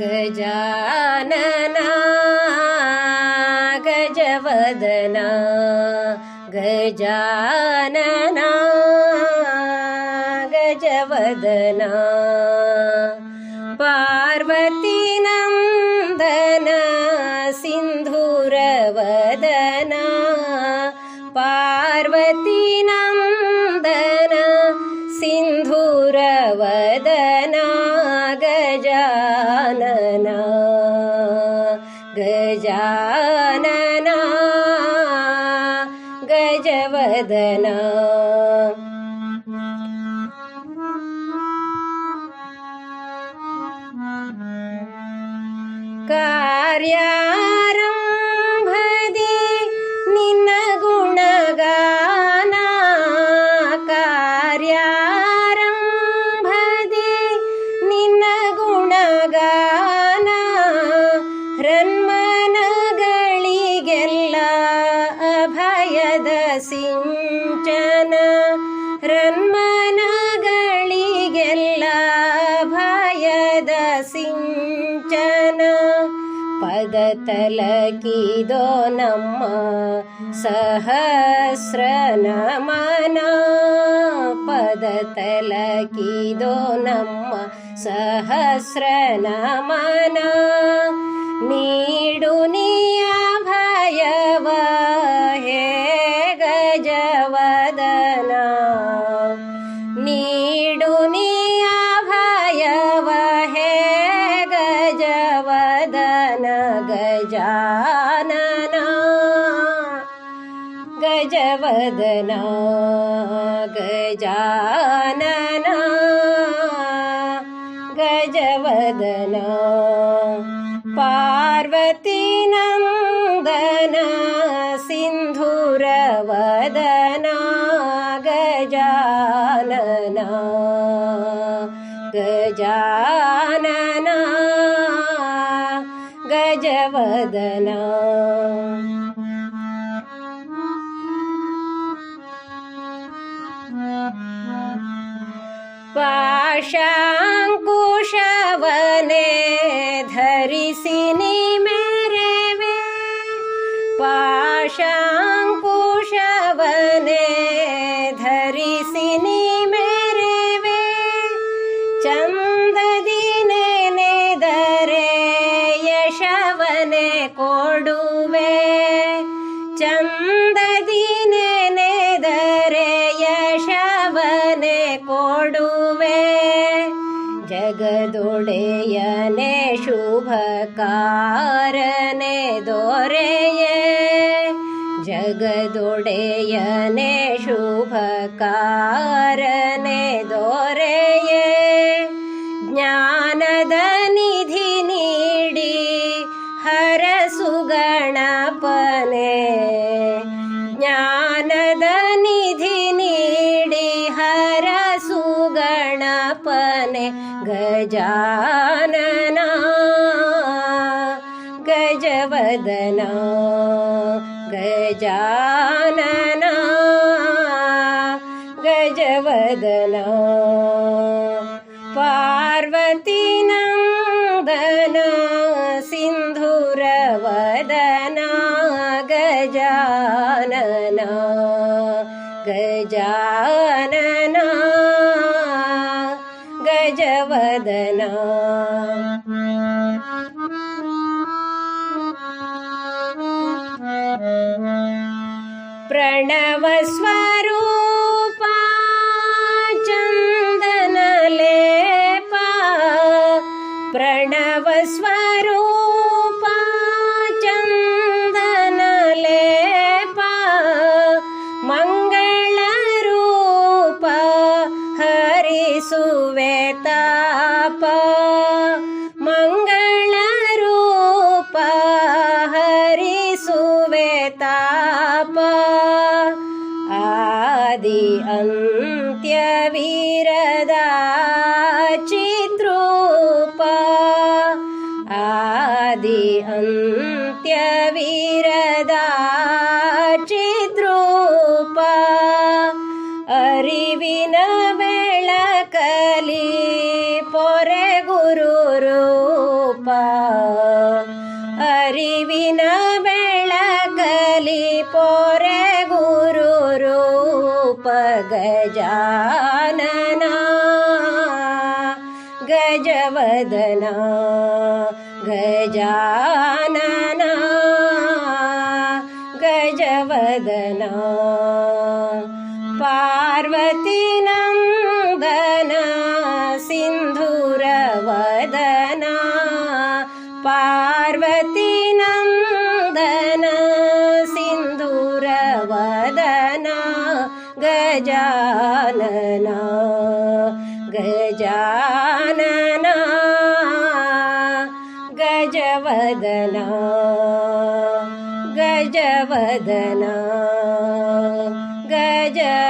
गजानना गजवदना गजानना गजवदना। पार्वती नन्दन सिन्धुरवदना। पार्वती नन्दन सिन्धुरवदना gajanana gajanana gajavadana karya ಸಿಂಚನ ರನ್ಮನಗಳಿಗೆಲ್ಲ ಭಯದ ಸಿಂಚನ ಪದ ತಲಕಿದೋ ನಮ್ಮ ಸಹಸ್ರ ನಮನ ಪದ ತಲಕಿದೋ ನಮ್ಮ ಸಹಸ್ರ ನಮನ ನೀಡು ನೀಯ ಗಜವದನ ನೀಡು ನೀಯ ಭಯವ ಹೇ ಗಜವದನ ಗಜಾನನ ಗಜವದನ ಗಜಾನನ ಗಜವದನ ಪಾರ್ವತಿ ನಂದನ गजानना गजवदना। पाशाङ्कुशवने धरिसिनि मेरे वे। पाशा जगदोडेयने शुभकारने दोरेये। जगदोडेयने शुभकारने दोरेये। दोरे ज्ञानदनिधिनिडि हर सुगणपने गजानना गजवदना गजानना गजवदना। पार्वती नन्दन सिन्धुरवदना गजानना गजानना। वदना प्रणवस्व अन्त्यविरदाचिद्रूपा। आदि अन्त्यविरदाचिद्रूपा। अरिविन वेळकली पोरे गुरुरूपा। अरिविन गजानना गजवदना गजानना गजवदना। पार्वती नन्दन सिन्धुरवदना। पार्वती नन्दन सिन्धुरवदना गजानना गजानना गजवदना गजवदना गजवदना